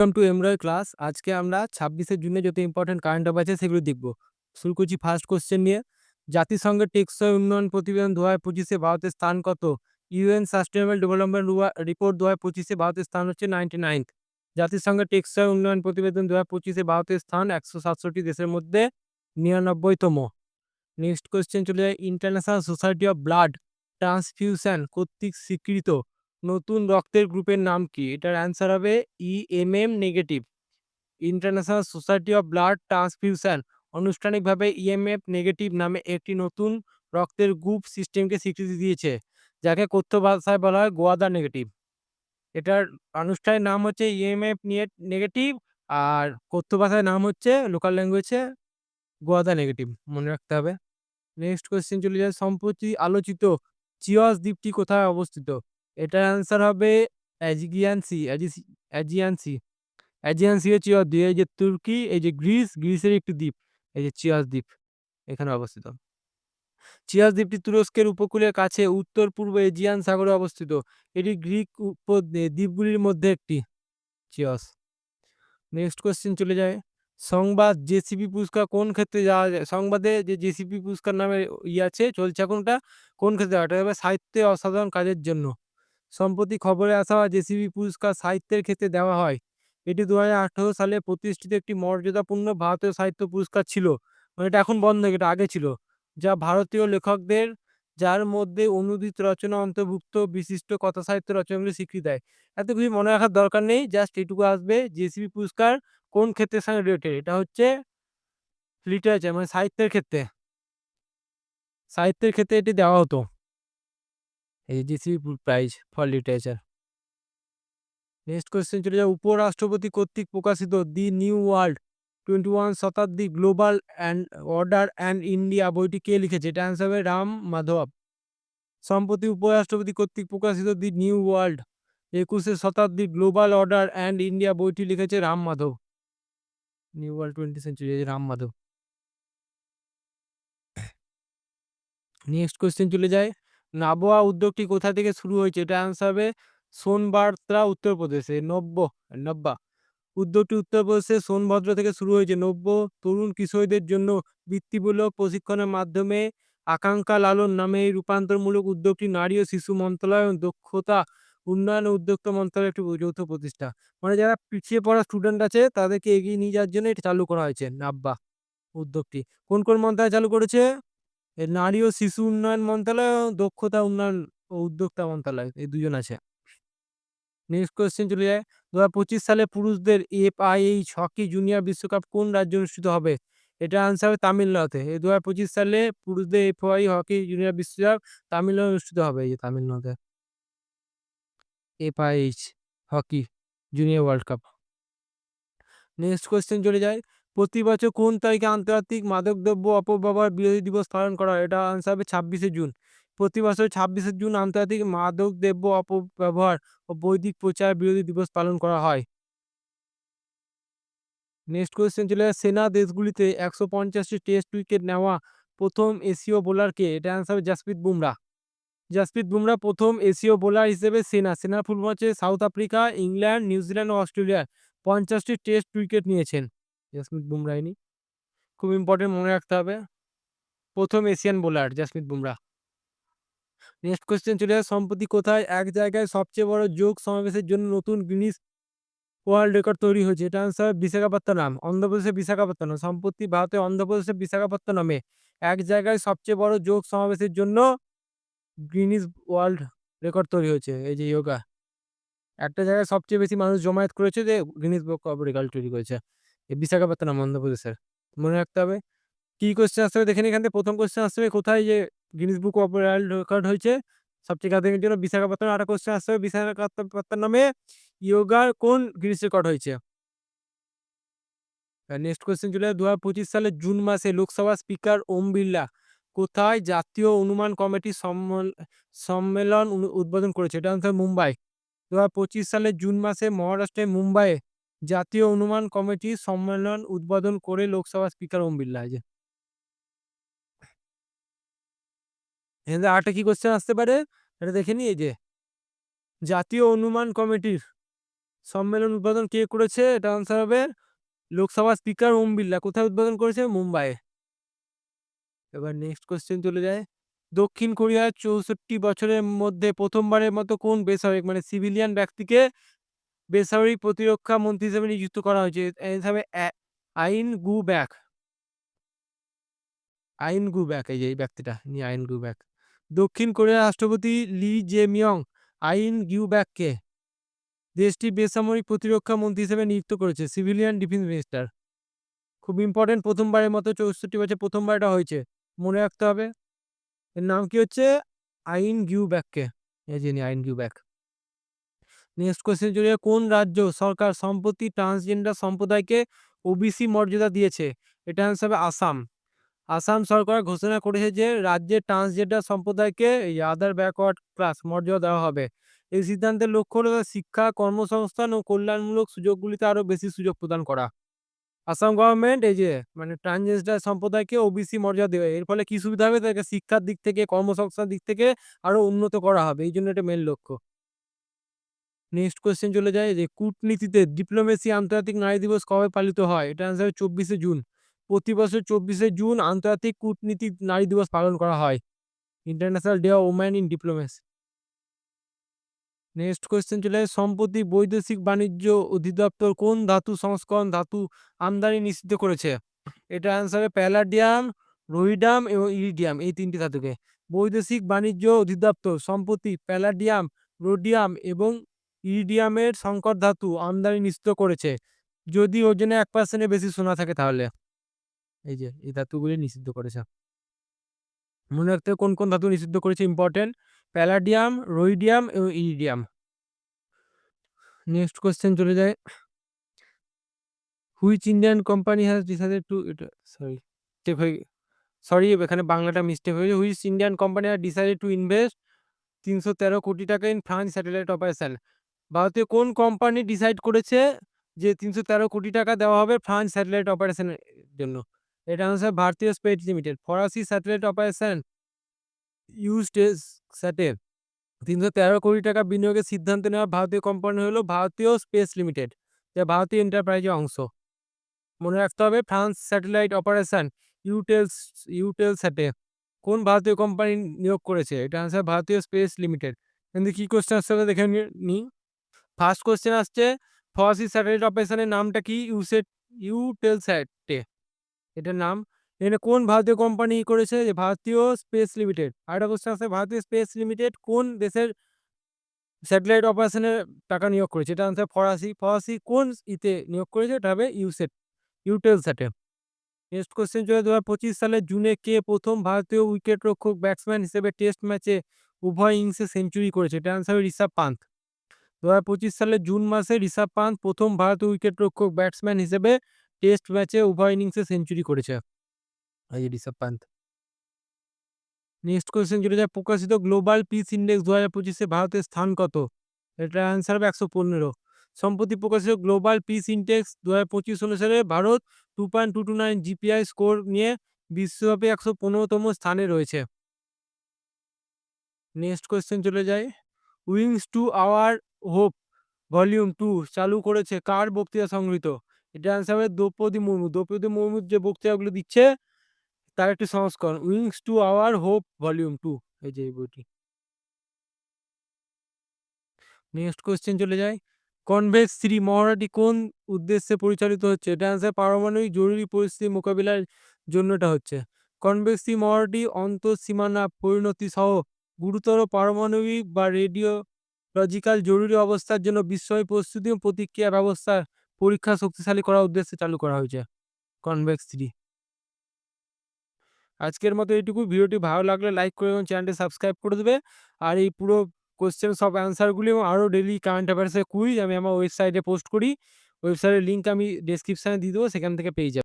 Welcome to এমরয় class আজকে আমরা ছাব্বিশে জুনে যত ইম্পর্টেন্ট কারেন্ট অ্যাফেয়ার আছে সেগুলো দেখব। শুরু করছি ফার্স্ট কোশ্চেন নিয়ে, জাতিসংঘের টেকসই উন্নয়ন প্রতিবেদন দু হাজার পঁচিশে ভারতের স্থান কত? ইউএন সাস্টেনেবল ডেভেলপমেন্ট রিপোর্ট দু হাজার পঁচিশে ভারতের স্থান হচ্ছে নাইনটি নাইন্থ জাতিসংঘের টেকসই উন্নয়ন প্রতিবেদন দু হাজার পঁচিশে ভারতের স্থান একশো সাতষট্টি দেশের মধ্যে নিরানব্বইতম। নেক্সট কোশ্চেন চলে যায় international society of blood transfusion কর্তৃক স্বীকৃত। নতুন রক্তের গ্রুপের নাম কি? এটার অ্যান্সার হবে E M M negative international society of blood transfusion আনুষ্ঠানিকভাবে ইএমএফ নেগেটিভ নামে একটি নতুন রক্তের গ্রুপ সিস্টেমকে স্বীকৃতি দিয়েছে, যাকে কথ্য ভাষায় বলা হয় গোয়াদা নেগেটিভ এটার আনুষ্ঠানিক নাম হচ্ছে ইএমএফ নেগেটিভ আর কথ্য ভাষায় নাম হচ্ছে লোকাল ল্যাঙ্গুয়েজে গোয়াদা নেগেটিভ মনে রাখতে হবে। নেক্সট কোয়েশ্চেন চলে যায়। সম্প্রতি আলোচিত চিওয়াস দ্বীপটি কোথায় অবস্থিত? এটার অ্যান্সার হবে অ্যাজিগিয়ানসি অ্যাজিয়ানসি অ্যাজিয়ানসি হচ্ছে দ্বীপ এই যে তুর্কি, এই যে গ্রিস, গ্রিসের একটি দ্বীপ, এই যে চিয়াস দ্বীপ, এখানে অবস্থিত। চিয়াস দ্বীপটি তুরস্কের উপকূলের কাছে উত্তর পূর্ব এজিয়ান সাগরে অবস্থিত। এটি গ্রিক দ্বীপগুলির মধ্যে একটি, চিয়াস। নেক্সট কোশ্চেন চলে যায়, সংবাদ জেসিপি পুরস্কার কোন ক্ষেত্রে যাওয়া যায়? সংবাদে যে জেসিপি পুরস্কার নামে ইয়ে আছে, চলছে এখনটা, কোন ক্ষেত্রে? এটা হবে সাহিত্যে অসাধারণ কাজের জন্য। সম্প্রতি খবরে আসা হয়, জেসিবি পুরস্কার সাহিত্যের ক্ষেত্রে দেওয়া হয়। এটি দু হাজার আঠারো সালে প্রতিষ্ঠিত একটি মর্যাদাপূর্ণ ভারতীয় সাহিত্য পুরস্কার ছিল। মানে এটা এখন বন্ধ, এটা আগে ছিল। যা ভারতীয় লেখকদের, যার মধ্যে অনুদিত রচনা অন্তর্ভুক্ত বিশিষ্ট কথা সাহিত্য রচনাগুলি স্বীকৃতি দেয়। এত কিছু মনে রাখার দরকার নেই, জাস্ট এটুকু আসবে জেসিবি পুরস্কার কোন ক্ষেত্রের সঙ্গে রিলেটেড এটা হচ্ছে লিটারেচার মানে সাহিত্যের ক্ষেত্রে। সাহিত্যের ক্ষেত্রে এটি দেওয়া হতো। JCB prize for literature next question চলে যায় উপরাষ্ট্রপতি কর্তৃক প্রকাশিত the new world twenty one Shatabdi global and order and India বইটি কে লিখেছে? এটা অ্যান্সার হবে রাম মাধব। সম্প্রতি উপরাষ্ট্রপতি কর্তৃক প্রকাশিত দি নিউ ওয়ার্ল্ড একুশে শতাব্দী গ্লোবাল অর্ডার অ্যান্ড ইন্ডিয়া বইটি লিখেছে Ram Madhav. New world twenty century Ram Madhav. Next question চলে যায়। নাবোয়া উদ্যোগটি কোথা থেকে শুরু হয়েছে? এটা অ্যান্সার হবে সোনবার্তা উত্তরপ্রদেশে নব্য, নব্বা। উদ্যোগটি উত্তরপ্রদেশে সোনভদ্র থেকে শুরু হয়েছে। নব্য তরুণ কিশোরীদের জন্য বৃত্তিমূলক প্রশিক্ষণের মাধ্যমে আকাঙ্ক্ষা লালন নামে এই রূপান্তরমূলক উদ্যোগটি নারী ও শিশু মন্ত্রণালয় দক্ষতা উন্নয়ন ও উদ্যোক্তা মন্ত্রণালয়ের একটি যৌথ প্রতিষ্ঠা। মানে যারা পিছিয়ে পড়া স্টুডেন্ট আছে, তাদেরকে এগিয়ে নিয়ে যাওয়ার জন্য এটা চালু করা হয়েছে। নাব্বা উদ্যোগটি। কোন কোন মন্ত্রণালয় চালু করেছে? নারী ও শিশু উন্নয়ন মন্ত্রণালয় ও দক্ষতা উন্নয়ন ও উদ্যোক্তা মন্ত্রণালয়, এই দুজন আছে। নেক্সট কোয়েশ্চেন চলে যায়। দু পঁচিশ সালে পুরুষদের F I FIH hockey junior বিশ্বকাপ কোন রাজ্যে অনুষ্ঠিত হবে? এটা আনসার হবে তামিলনাড়ুতে। এই দু সালে পুরুষদের এফআই হকি জুনিয়র বিশ্বকাপ তামিলনাড়ু অনুষ্ঠিত হবে, এই যে তামিলনাড়ুতে। FIH hockey junior world cup. Next question চলে যায়। প্রতি বছর কোন তারিখে আন্তর্জাতিক মাদকদ্রব্য অপব্যবহার বিরোধী দিবস পালন করা হয়? এটা আনসার হবে ছাব্বিশে জুন। প্রতি বছর ছাব্বিশে জুন আন্তর্জাতিক মাদকদ্রব্য অপব্যবহার ও বৈদিক প্রচার বিরোধী দিবস পালন করা হয়। নেক্সট কোয়েশ্চেন চলে সেনা দেশগুলিতে একশো পঞ্চাশটি টেস্ট উইকেট নেওয়া প্রথম এশীয় বোলারকে এটা অ্যান্সার হবে জাসপ্রীত বুমরা। জাসপ্রীত বুমরা প্রথম এশীয় বোলার হিসেবে সেনা। ফুল হচ্ছে South Africa, England, New Zealand ও অস্ট্রেলিয়া। পঞ্চাশটি টেস্ট উইকেট নিয়েছেন। জাসপ্রীত বুমরা ইনি খুব ইম্পর্টেন্ট মনে রাখতে হবে। প্রথম Asian bowler Jasprit Bumrah next question চলে যায় সম্প্রতি কোথায় এক জায়গায় সবচেয়ে বড় যোগ সমাবেশের জন্য নতুন গিনিস ওয়ার্ল্ড রেকর্ড তৈরি হয়েছে? এটা আনসার বিশাখাপত্তনম, অন্ধ্রপ্রদেশের বিশাখাপত্তনম। সম্প্রতি ভারতের অন্ধ্রপ্রদেশের বিশাখাপত্তনমে এক জায়গায় সবচেয়ে বড় যোগ সমাবেশের জন্য গিনিস ওয়ার্ল্ড রেকর্ড তৈরি হয়েছে, এই যে যোগা একটা জায়গায় সবচেয়ে বেশি মানুষ জমায়েত করেছে যে গিনিস বুক অফ রেকর্ড তৈরি করেছে। বিশাখাপত্তনম অন্ধ্রপ্রদেশের মনে রাখতে হবে, কি কোয়েশ্চেন আসতে হবে দেখেন এখান থেকে? প্রথম কোয়েশ্চেন আসতে হবে কোথায় যে Guinness book of world record হয়েছে? সবচেয়ে কাদের জন্য বিশাখাপত্তনম আরেকটা কোয়েশ্চেন আসতে হবে বিশাখাপত্তনমে ইয়োগার কোন গিনিস রেকর্ড হয়েছে? নেক্সট কোয়েশ্চেন চলে দু হাজার পঁচিশ সালের জুন মাসে লোকসভা স্পিকার ওম বিড়লা কোথায় জাতীয় অনুমান কমিটি সম্মল- সম্মেলন উদ্বোধন করেছে? এটা হচ্ছে মুম্বাই। দু হাজার পঁচিশ সালের জুন মাসে মহারাষ্ট্রের মুম্বাইয়ে জাতীয় অনুমান কমিটি সম্মেলন উদ্বোধন করে লোকসভা স্পিকার ওম এই যে। এখানে কি কোশ্চেন আসতে পারে? এটা দেখে নি এই যে। জাতীয় অনুমান কমিটির সম্মেলন উদ্বোধন কে করেছে? এটা আনসার হবে লোকসভা স্পিকার ওম বিড়লা। কোথায় উদ্বোধন করেছে? মুম্বাই এবার নেক্সট কোশ্চেন চলে যায়। দক্ষিণ কোরিয়ার চৌষট্টি বছরের মধ্যে প্রথমবারের মতো কোন বেসামরিক মানে সিভিলিয়ান ব্যক্তিকে বেসামরিক প্রতিরক্ষা মন্ত্রী হিসেবে নিযুক্ত করা হয়েছে। হিসাবে আইন গু ব্যাক। আইন গু ব্যাক, এই যে, এই ব্যক্তিটা নি আইন গু ব্যাক। দক্ষিণ কোরিয়ার রাষ্ট্রপতি লি জেমিয়ং, আইন গিউ ব্যাককে দেশটি বেসামরিক প্রতিরক্ষা মন্ত্রী হিসেবে নিযুক্ত করেছে, সিভিলিয়ান ডিফেন্স মিনিস্টার। খুব ইম্পর্টেন্ট প্রথমবারের মতো চৌষট্টি বছর প্রথমবার এটা হয়েছে, মনে রাখতে হবে। এর নাম কি হচ্ছে? আইন গিউ ব্যাককে এই যে নি আইন গিউ ব্যাক। নেক্সট কোয়েশ্চেন চলে কোন রাজ্য সরকার সম্প্রতি ট্রান্সজেন্ডার সম্প্রদায়কে ওবিসি মর্যাদা দিয়েছে? এটা হিসাবে আসাম। আসাম সরকার ঘোষণা করেছে যে রাজ্যে ট্রান্সজেন্ডার সম্প্রদায়কে এই আদার ব্যাকওয়ার্ড ক্লাস মর্যাদা দেওয়া হবে। এই সিদ্ধান্তের লক্ষ্য হলো শিক্ষা, কর্মসংস্থান ও কল্যাণমূলক সুযোগগুলিতে আরও বেশি সুযোগ প্রদান করা। আসাম গভর্নমেন্ট এই যে মানে ট্রান্সজেন্ডার সম্প্রদায়কে ওবিসি মর্যাদা দেবে এর ফলে কী সুবিধা হবে? তাদেরকে শিক্ষার দিক থেকে কর্মসংস্থান দিক থেকে আরও উন্নত করা হবে। এই জন্য এটা মেন লক্ষ্য। নেক্সট কোয়েশ্চেন চলে যায় যে, কূটনীতিতে ডিপ্লোমেসি আন্তর্জাতিক নারী দিবস কবে পালিত হয়? এটা আনসার চব্বিশে জুন। প্রতি বছর চব্বিশে জুন আন্তর্জাতিক কূটনীতিক নারী দিবস পালন করা হয়। International day of woman in diplomacy next question চলে যায়, সম্প্রতি বৈদেশিক বাণিজ্য অধিদপ্তর কোন ধাতু সংস্করণ ধাতু আমদানি নিষিদ্ধ করেছে? এটা আনসারে প্যালাডিয়াম রোহিডাম এবং ইরিডিয়াম এই তিনটি ধাতুকে। বৈদেশিক বাণিজ্য অধিদপ্তর সম্প্রতি প্যালাডিয়াম রোডিয়াম এবং ইরিডিয়ামের সংকর ধাতু আমদানি নিষিদ্ধ করেছে। যদি ওজনে এক পার্সেন্টের বেশি সোনা থাকে তাহলে। এই যে, এই ধাতুগুলি নিষিদ্ধ করেছে। মনে রাখতে কোন কোন ধাতু নিষিদ্ধ করেছে? ইম্পর্টেন্ট প্যালাডিয়াম রোইডিয়াম এবং ইরিডিয়াম নেক্সট কোয়েশ্চেন চলে যায়। Which Indian company has decided to sorry mistake হয়ে সরি এখানে বাংলাটা মিস্টেক হয়েছে which Indian company has decided to invest তিনশো তেরো কোটি টাকা ইন ফ্রান্স স্যাটেলাইট অপারেশন ভারতীয় কোন কোম্পানি ডিসাইড করেছে যে তিনশো তেরো কোটি টাকা দেওয়া হবে ফ্রান্স স্যাটেলাইট অপারেশনের জন্য? এটা হচ্ছে ভারতীয় স্পেস লিমিটেড ফরাসি স্যাটেলাইট অপারেশন ইউস্টেস স্যাটে তিনশো তেরো কোটি টাকা বিনিয়োগের সিদ্ধান্ত নেওয়া ভারতীয় কোম্পানি হলো ভারতীয় স্পেস লিমিটেড যা ভারতীয় এন্টারপ্রাইজের অংশ। মনে রাখতে হবে ফ্রান্স স্যাটেলাইট অপারেশন ইউটেলস ইউটেল স্যাটে কোন ভারতীয় কোম্পানি নিয়োগ করেছে? এটা আনসার ভারতীয় স্পেস লিমিটেড কিন্তু কী কোশ্চেন আমরা দেখে নিই ফার্স্ট কোশ্চেন আসছে ফরাসি স্যাটেলাইট অপারেশনের নামটা কি? ইউসেট ইউটেল স্যাটে এটার নাম। এখানে কোন ভারতীয় কোম্পানি করেছে? যে ভারতীয় স্পেস লিমিটেড আরেকটা কোশ্চেন আছে ভারতীয় স্পেস লিমিটেড কোন দেশের স্যাটেলাইট অপারেশনের টাকা নিয়োগ করেছে? এটা আনসার ফরাসি। ফরাসি কোন ইতে নিয়োগ করেছে? এটা হবে ইউসেট ইউটেল স্যাটে নেক্সট কোশ্চেন চলে দু সালের জুনে কে প্রথম ভারতীয় উইকেট রক্ষক ব্যাটসম্যান হিসেবে টেস্ট ম্যাচে উভয় ইনিংসে সেঞ্চুরি করেছে? এটা আনসার ঋষভ পান্ত দু হাজার পঁচিশ সালের জুন মাসে ঋষভ পান্ত প্রথম ভারতীয় উইকেট রক্ষক ব্যাটসম্যান হিসেবে টেস্ট ম্যাচে উভয় ইনিংসে সেঞ্চুরি করেছে। যে ঋষভ পান্ত নেক্সট কোয়েশ্চেন যায়, প্রকাশিত গ্লোবাল পিস ইন্ডেক্স দু হাজার পঁচিশে ভারতের স্থান কত? এটা অ্যান্সার হবে একশো পনেরো। সম্প্রতি প্রকাশিত গ্লোবাল পিস ইন্ডেক্স দু হাজার পঁচিশ অনুসারে Bharat two point two two nine GPI score নিয়ে বিশ্বব্যাপী একশো পনেরোতম স্থানে রয়েছে। নেক্সট কোয়েশ্চেন চলে যায়, wings to our hope volume two চালু করেছে। কার বক্তৃতা সংগৃহীত? এটা অ্যান্সার হবে দ্রৌপদী মুর্মু। দ্রৌপদী মুর্মুর যে বক্তৃতাগুলো দিচ্ছে, তার একটি সংস্করণ। Wings to our hope volume two এই যে বইটি। নেক্সট কোয়েশ্চেন চলে যায়। কনভেক্স থ্রি মহড়াটি কোন উদ্দেশ্যে পরিচালিত হচ্ছে? এটা পারমাণবিক জরুরি পরিস্থিতি মোকাবিলার জন্য এটা হচ্ছে। কনভেক্স থ্রি মহড়াটি অন্তঃসীমানা পরিণতি সহ গুরুতর পারমাণবিক বা রেডিওলজিক্যাল জরুরি অবস্থার জন্য বিস্ময় প্রস্তুতি ও প্রতিক্রিয়া ব্যবস্থা পরীক্ষা শক্তিশালী করার উদ্দেশ্যে চালু করা হয়েছে। কনভেক্স থ্রি আজকের মতো এইটুকু। ভিডিওটি ভালো লাগলে লাইক করে এবং চ্যানেলটি সাবস্ক্রাইব করে দেবে। আর এই পুরো কোশ্চেন সব অ্যান্সারগুলি এবং আরও ডেলি কারেন্ট অ্যাফেয়ার্সের কুইজ আমি আমার ওয়েবসাইটে পোস্ট করি। ওয়েবসাইটের লিঙ্ক আমি ডেসক্রিপশানে দিয়ে দেবো, সেখান থেকে পেয়ে যাবে।